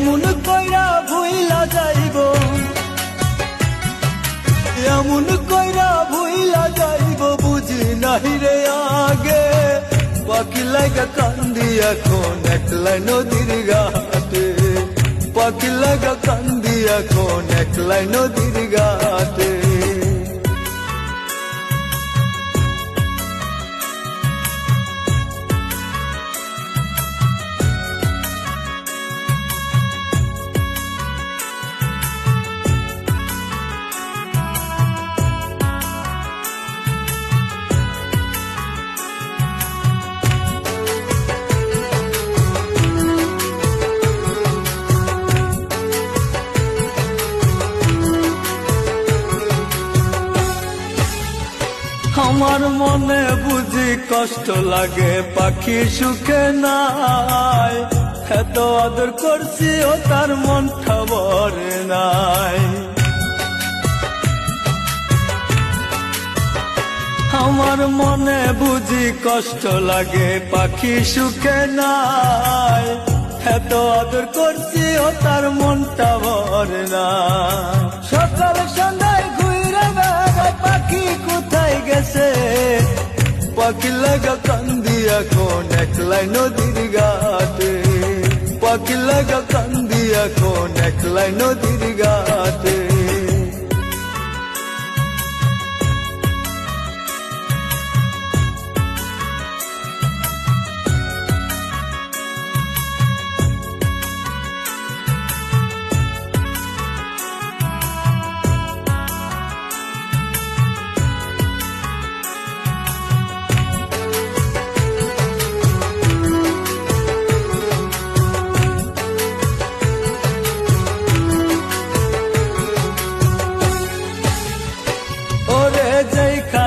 এমন কইরা ভুইলা যাইব। এমন কইরা ভুইলা যাইব, বুঝি নাহি রে আগে। পাখি লাগা কান্দি এখন একলা নদীর ঘাটে। পাখি লাগা কান্দি এখন একলা নদীর ঘাটে। আমার মনে বুঝি কষ্ট লাগে, পাখি সুখে নাই। এত আদর করছি ও তার মন খবর নাই। আমার মনে বুঝি কষ্ট লাগে, পাখি সুখে নাই। এত আদর করছি ও তার মনটা ভর না সকাল সন্ধ্যায় পাখি লাগা কান্দি এখন একলাই নদীর ঘাটে। পাখি লাগা কান্দি এখন একলাই নদীর ঘাটে।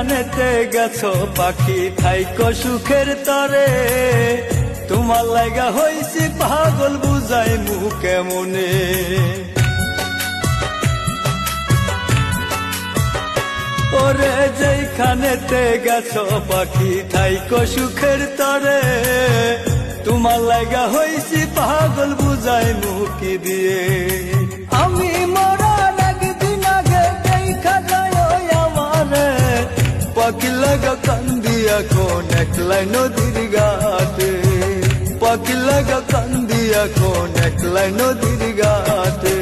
যেখানেতে গেছো পাখি, থাইকো সুখের তরে। তোমার লাগা হইছি পাগল, বুঝাই মুখে মনে ওরে যেখানেতে গেছো পাখি, থাইকো সুখের তরে। তোমার লাগা হইছি পাগল, বুঝাই মুখি দিয়ে? আমি মরা পাখি লাগা কান্দি এখন একলাই নদীর ঘাটে পাখি লাগা কান্দি এখন একলাই নদীর ঘাটে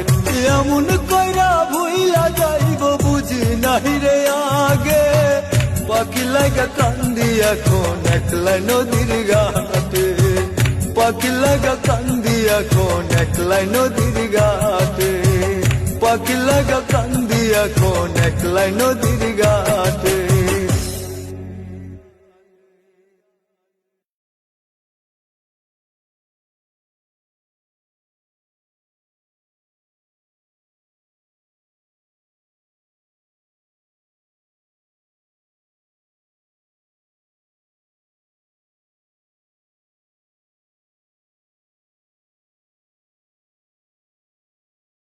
এমন কইরা ভুইলা যাইব বুঝি নাহি রে আগে পাখি লাগা কান্দি এখন একলাই নদীর ঘাটে পাখি লাগা কান্দি এখন একলাই নদীর ঘাটে পাখি লাগা কান্দি একলাই নদীর ঘাটে